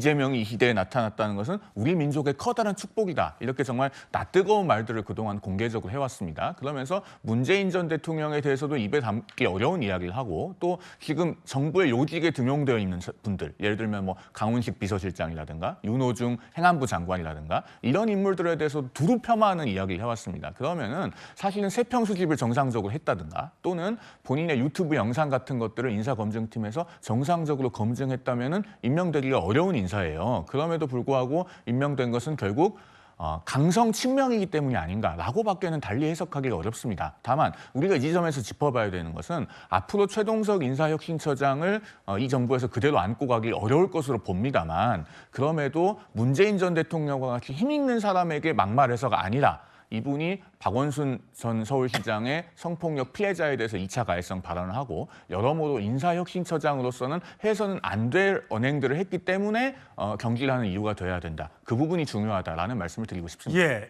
이재명이 이 시대에 나타났다는 것은 우리 민족의 커다란 축복이다. 이렇게 정말 낯뜨거운 말들을 그동안 공개적으로 해왔습니다. 그러면서 문재인 전 대통령에 대해서도 입에 담기 어려운 이야기를 하고 또 지금 정부의 요직에 등용되어 있는 사- 분들, 예를 들면 뭐 강훈식 비서실장이라든가 윤호중 행안부 장관이라든가 이런 인물들에 대해서 두루 폄하하는 이야기를 해왔습니다. 그러면은 사실은 세평 수집을 정상적으로 했다든가 또는 본인의 유튜브 영상 같은 것들을 인사검증팀에서 정상적으로 검증했다면은 임명되기가 어려운 인사 예요. 그럼에도 불구하고 임명된 것은 결국 어, 강성 친명이기 때문이 아닌가라고밖에는 달리 해석하기가 어렵습니다. 다만 우리가 이 지점에서 짚어봐야 되는 것은 앞으로 최동석 인사혁신처장을 어, 이 정부에서 그대로 안고 가기 어려울 것으로 봅니다만 그럼에도 문재인 전 대통령과 같이 힘 있는 사람에게 막말해서가 아니라 이분이 박원순 전 서울시장의 성폭력 피해자에 대해서 2차 가해성 발언을 하고 여러모로 인사혁신처장으로서는 해서는 안 될 언행들을 했기 때문에 어, 경질하는 이유가 돼야 된다. 그 부분이 중요하다라는 말씀을 드리고 싶습니다. 예.